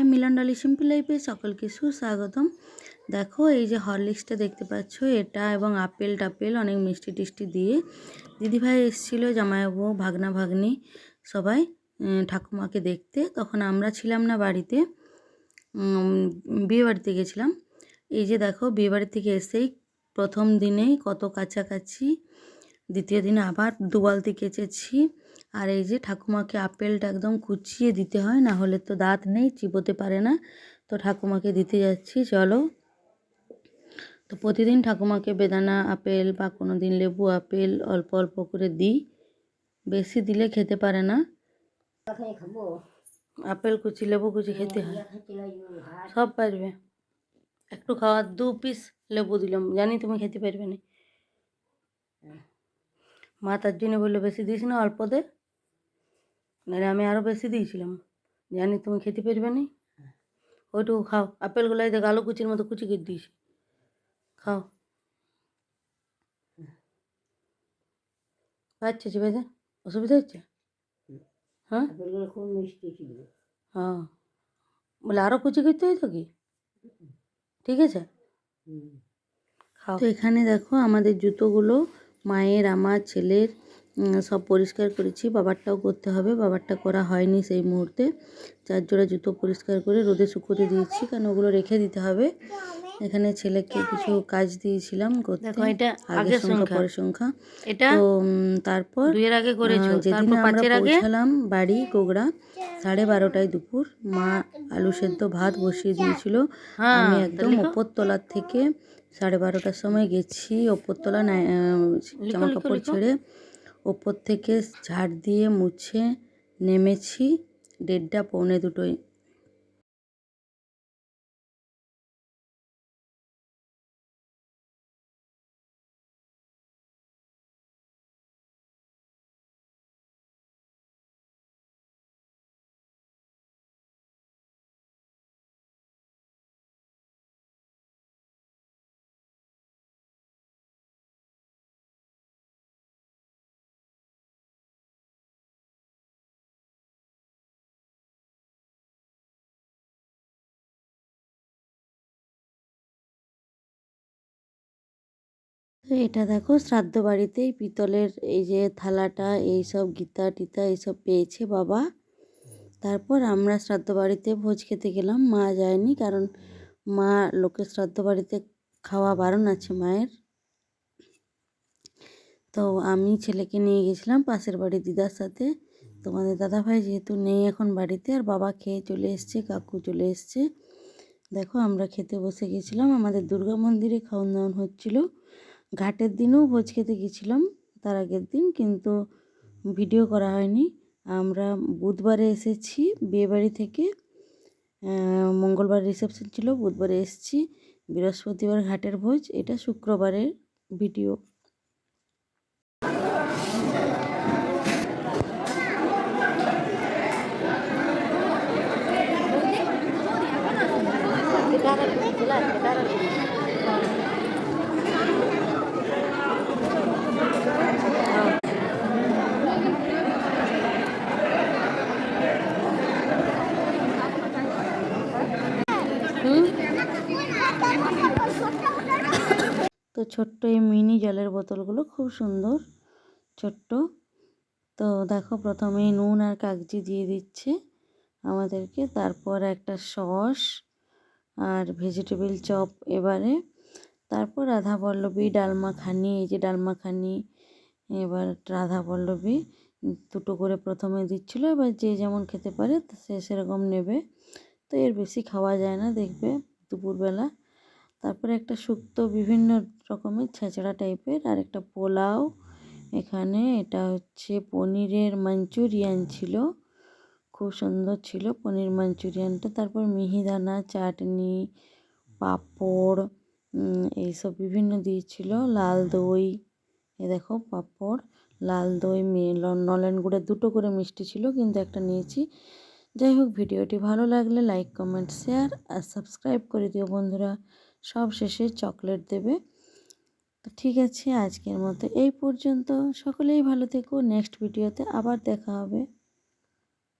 High মিলন Dolly simple লাইফে সকলকে সুস্বাগতম। দেখো, এই যে হরলিক্সটা দেখতে পাচ্ছ, এটা এবং আপেল টাপেল অনেক মিষ্টি টিষ্টি দিয়ে দিদিভাই এসেছিল, জামাইবাবু, ভাগনা ভাগ্নি সবাই ঠাকুমাকে দেখতে। তখন আমরা ছিলাম না বাড়িতে বিয়ে বাড়িতে গেছিলাম। এই যে দেখো, বিয়ে বাড়ি থেকে এসেই প্রথম দিনেই কত কাছাকাছি দ্বিতীয় দিন আবার দু বালতি কেচেছি আর এই যে ঠাকুমাকে আপেলটা একদম কুচিয়ে দিতে হয়, না হলে তো দাঁত নেই, চিবোতে পারে না। তো ঠাকুমাকে দিতে যাচ্ছি, চলো। তো প্রতিদিন ঠাকুমাকে বেদানা আপেল বা কোনো দিন লেবু আপেল অল্প অল্প করে দিই। বেশি দিলে খেতে পারে না। আপেল কুচি, লেবু কুচি খেতে হয়। সব পারবে। একটু খাওয়া দু পিস লেবু দিলাম। জানি তুমি খেতে পারবে না। মা তার জন্য বলল বেশি দিস না অল্প দে। নাহলে আমি আরও বেশি দিয়েছিলাম। জানি তুমি খেতে পারবে না। ওইটুকু খাও। আপেলগুলাই দেখ আলু কুচির মতো কুচি করে দিয়েছি খাও। পাচ্ছে চিবাইতে অসুবিধা হচ্ছে? হ্যাঁ? খুব মিষ্টি ছিল। হ্যাঁ। বলে আরও কুচি করতে হয় তো কি? ঠিক আছে? খাও। তো এখানে দেখো আমাদের জুতোগুলো মায়ের আমার ছেলের সব পরিষ্কার করেছি। বাবারটাও করতে হবে। বাবারটা করা হয়নি সেই মুহূর্তে। চার জোড়া জুতো পরিষ্কার করে রোদে শুকোতে দিয়েছি কারণ ওগুলো রেখে দিতে হবে। এখানে ছেলেকে কিছু কাজ দিয়েছিলাম করতে এটা আগের আগের সংখ্যা। পরের সংখ্যা। এটা তো তারপর দুইয়ের আগে করেছ যেদিন আমরা পৌঁছালাম বাড়ি গোগড়া সাড়ে বারোটায় দুপুর মা আলু সেদ্ধ ভাত বসিয়ে দিয়েছিল। হ্যাঁ, আমি একদম লিখো। ওপর তলার থেকে সাড়ে বারোটার সময় গেছি ওপর তলা জামা কাপড় ছেড়ে। ওপর থেকে ঝাড় দিয়ে মুছে নেমেছি। দেড়টা পৌনে দুটোয়। এটা দেখো শ্রাদ্ধ বাড়িতেই পিতলের এই যে থালাটা, এই সব গীতা টিতা এইসব পেয়েছে বাবা। তারপর আমরা শ্রাদ্ধ বাড়িতে ভোজ খেতে গেলাম, মা যায়নি কারণ মা লোকের শ্রাদ্ধ বাড়িতে খাওয়া বারণ আছে মায়ের। তো আমি ছেলেকে নিয়ে গেছিলাম পাশের বাড়ি দিদার সাথে। তোমাদের দাদাভাই যেহেতু নেই এখন বাড়িতে, আর বাবা খেয়ে চলে এসছে, কাকু চলে এসছে। দেখো আমরা খেতে বসে গেছিলাম, আমাদের দুর্গা মন্দিরে খাওয়ান দাওয়ান হচ্ছিল। ঘাটের দিনেও ভোজ খেতে গেছিলাম তার আগের দিন, কিন্তু ভিডিও করা হয়নি। আমরা বুধবারে এসেছি বিয়েবাড়ি থেকে মঙ্গলবার রিসেপশন ছিল, বুধবারে এসেছি, বৃহস্পতিবার ঘাটের ভোজ, এটা শুক্রবারের ভিডিও। তো ছোট্ট এই মিনি জলের বোতলগুলো খুব সুন্দর, ছোট্ট। তো দেখো প্রথমে নুন আর কাগজি দিয়ে দিচ্ছে আমাদেরকে, তারপর একটা সস আর ভেজিটেবিল চপ এবারে। তারপর রাধা পল্লবী ডালমা খানি এই যে ডালমা খানি এবার রাধা পল্লবী দুটো করে প্রথমে দিচ্ছিল, এবার যে যেমন খেতে পারে সে সেরকম নেবে। তো এর বেশি খাওয়া যায় না, দেখবে দুপুরবেলা। তারপরে একটা শুক্তো বিভিন্ন রকমের ছেঁচড়া টাইপের, আর একটা পোলাও। এখানে এটা হচ্ছে পনিরের মাঞ্চুরিয়ান ছিল। খুব সুন্দর ছিল পনির মাঞ্চুরিয়ানটা। তারপর মিহিদানা, চাটনি, পাঁপড় এইসব বিভিন্ন দিয়েছিল। লাল দই, এ দেখো পাঁপড়, লাল দই নলেন গুড়ের দুটো করে মিষ্টি ছিল কিন্তু একটা নিয়েছি। যাই হোক, ভিডিওটি ভালো লাগলে লাইক, কমেন্ট, শেয়ার আর সাবস্ক্রাইব করে দিও বন্ধুরা। সব শেষে চকলেট দেবে। তো ঠিক আছে, আজকের মতো এই পর্যন্ত। সকলেই ভালো থেকো। নেক্সট ভিডিওতে আবার দেখা হবে।